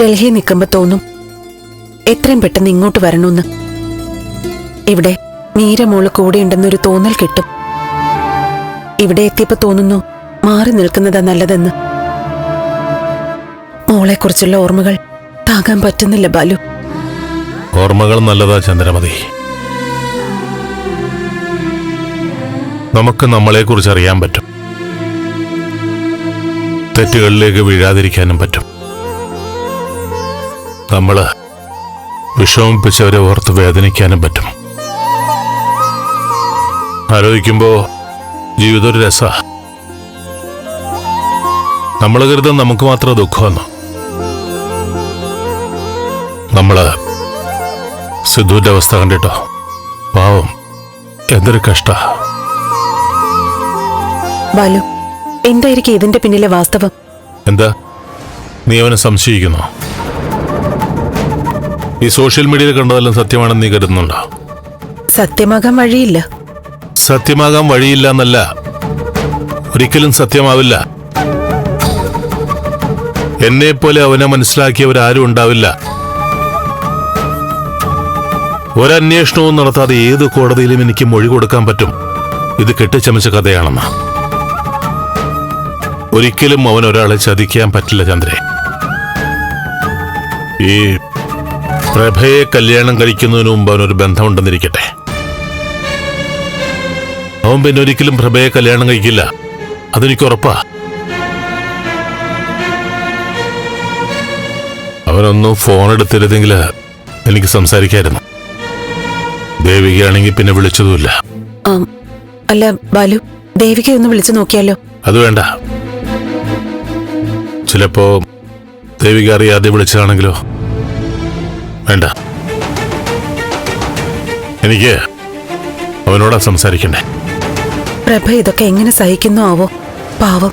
ഡൽഹി നിൽക്കുമ്പോ തോന്നും എത്രയും പെട്ടെന്ന് ഇങ്ങോട്ട് വരണമെന്ന്. ഇവിടെ നീരമോൾ കൂടെയുണ്ടെന്നൊരു തോന്നൽ കിട്ടും. ഇവിടെ എത്തിയപ്പോ തോന്നുന്നു മാറി നിൽക്കുന്നതാ നല്ലതെന്ന്. മോളെക്കുറിച്ചുള്ള ഓർമ്മകൾ താങ്ങാൻ പറ്റുന്നില്ല ബാലു. ഓർമ്മകൾ നല്ലതാ ചന്ദ്രമതി. നമുക്ക് നമ്മളെക്കുറിച്ച് അറിയാൻ പറ്റും. തെറ്റുകളിലേക്ക് വീഴാതിരിക്കാനും പറ്റും. നമ്മൾ വിഷമിപ്പിച്ചവരെ ഓർത്ത് വേദനിക്കാനും പറ്റും. ആലോചിക്കുമ്പോ ജീവിതം ഒരു രസ. നമ്മൾ കരുതും നമുക്ക് മാത്രം ദുഃഖമെന്ന്? നമ്മൾ സിദ്ധുവിന്റെ അവസ്ഥ കണ്ടിട്ടോ? പാവം എന്തൊരു കഷ്ട. ബാലു എന്തായിരിക്കും ഇതിന്റെ പിന്നിലെ വാസ്തവം? എന്താ? നീ അവനെ സംശയിക്കുന്നോ? ഈ സോഷ്യൽ മീഡിയയിൽ കണ്ടതെല്ലാം സത്യമാണെന്ന് നീ കരുതുന്നുണ്ടോ? സത്യമാകാൻ വഴിയില്ല. സത്യമാകാൻ വഴിയില്ല എന്നല്ല. ഒരിക്കലും സത്യമാവില്ല. എന്നെ പോലെ അവനെ മനസ്സിലാക്കിയവരാരും ഉണ്ടാവില്ല. ഒരന്വേഷണവും നടത്താതെ ഏത് കോടതിയിലും എനിക്ക് മൊഴി കൊടുക്കാൻ പറ്റും? ഇത് കെട്ടിച്ചമച്ച കഥയാണെന്ന്. ഒരിക്കലും അവൻ ഒരാളെ ചതിക്കാൻ പറ്റില്ല ചന്ദ്രേ. ഈ പ്രഭയെ കല്യാണം കഴിക്കുന്നതിന് മുമ്പ് അവനൊരു ബന്ധമുണ്ടെന്നിരിക്കട്ടെ. അവൻ പിന്നെ ഒരിക്കലും പ്രഭയെ കല്യാണം കഴിക്കില്ല. അതെനിക്ക് ഉറപ്പാ. അവനൊന്നും ഫോൺ എടുത്തിരുന്നെങ്കിൽ എനിക്ക് സംസാരിക്കായിരുന്നു. ദേവികയാണെങ്കിൽ പിന്നെ വിളിച്ചതുമില്ല. അല്ല ബാലു ദേവിക ഒന്ന് വിളിച്ചു നോക്കിയാലോ? അത് വേണ്ട. ചിലപ്പോ ദേവിക അറിയാതെ വിളിച്ചതാണെങ്കിലോ? വേണ്ട. എനിക്ക് അവനോടാ സംസാരിക്കണ്ടേ. പ്രഭ ഇതൊക്കെ എങ്ങനെ സഹിക്കുന്നു ആവോ? പാവം.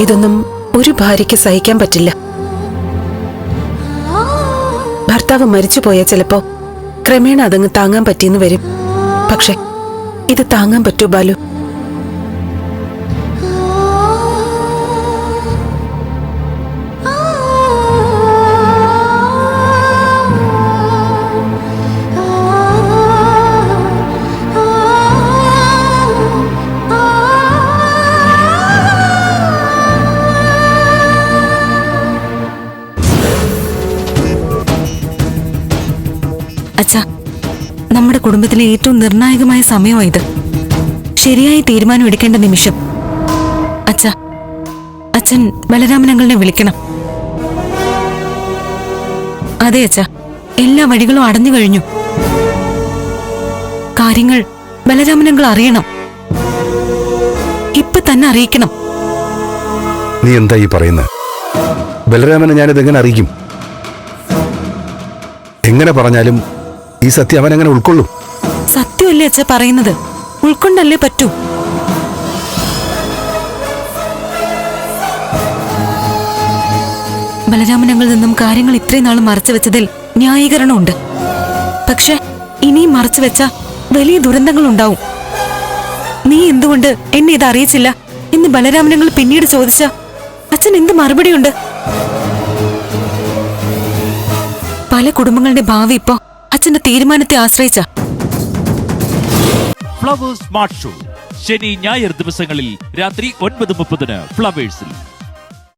ഇതൊന്നും ഒരു ഭാര്യയ്ക്ക് സഹിക്കാൻ പറ്റില്ല. ഭർത്താവ് മരിച്ചു പോയാൽ ചിലപ്പോ ക്രമേണ അതങ്ങ് താങ്ങാൻ പറ്റിയെന്ന് വരും. പക്ഷെ ഇത് താങ്ങാൻ പറ്റൂ ബാലു. അച്ഛാ നമ്മുടെ കുടുംബത്തിലെ ഏറ്റവും നിർണായകമായ സമയമാണ് ഇത്. ശരിയായ തീരുമാനം എടുക്കേണ്ട നിമിഷം. അച്ഛാ അച്ഛൻ ബലരാമനങ്ങളെ വിളിക്കണം. അതെ അച്ഛാ എല്ലാ വഴികളും അടഞ്ഞു കഴിഞ്ഞു. കാര്യങ്ങൾ ബലരാമനങ്ങൾ അറിയണം. ഇപ്പൊ തന്നെ അറിയിക്കണം. നീ എന്താ ഈ പറയുന്നത് ബലരാമനെ ഞാനിത് എങ്ങനെ അറിയിക്കും? എങ്ങനെ പറഞ്ഞാലും ഈ സത്യം അവൻ എങ്ങനെ ഉൾക്കൊള്ളും. സത്യമല്ലേ അച്ഛ പറയുന്നത്? ഉൾക്കൊണ്ടല്ലേ പറ്റൂ? ബലരാമനങ്ങളിൽ നിന്നും കാര്യങ്ങൾ ഇത്രയും നാൾ മറച്ചു വെച്ചതിൽ ന്യായീകരണമുണ്ട്. പക്ഷെ ഇനിയും മറച്ചു വെച്ച വലിയ ദുരന്തങ്ങൾ ഉണ്ടാവും നീ എന്തുകൊണ്ട് എന്നെ ഇത് അറിയിച്ചില്ല? എന്ന് ബലരാമനങ്ങൾ പിന്നീട് ചോദിച്ച അച്ഛൻ എന്ത് മറുപടിയുണ്ട്? പല കുടുംബങ്ങളുടെ ഭാവി ഇപ്പോ അച്ഛന്റെ തീരുമാനത്തെ ആശ്രയിച്ച. ഫ്ലവേഴ്സ് സ്മാർട്ട് ഷോ ശനി ഞായർ ദിവസങ്ങളിൽ രാത്രി ഒൻപത് മുപ്പതിന് ഫ്ലവേഴ്സിൽ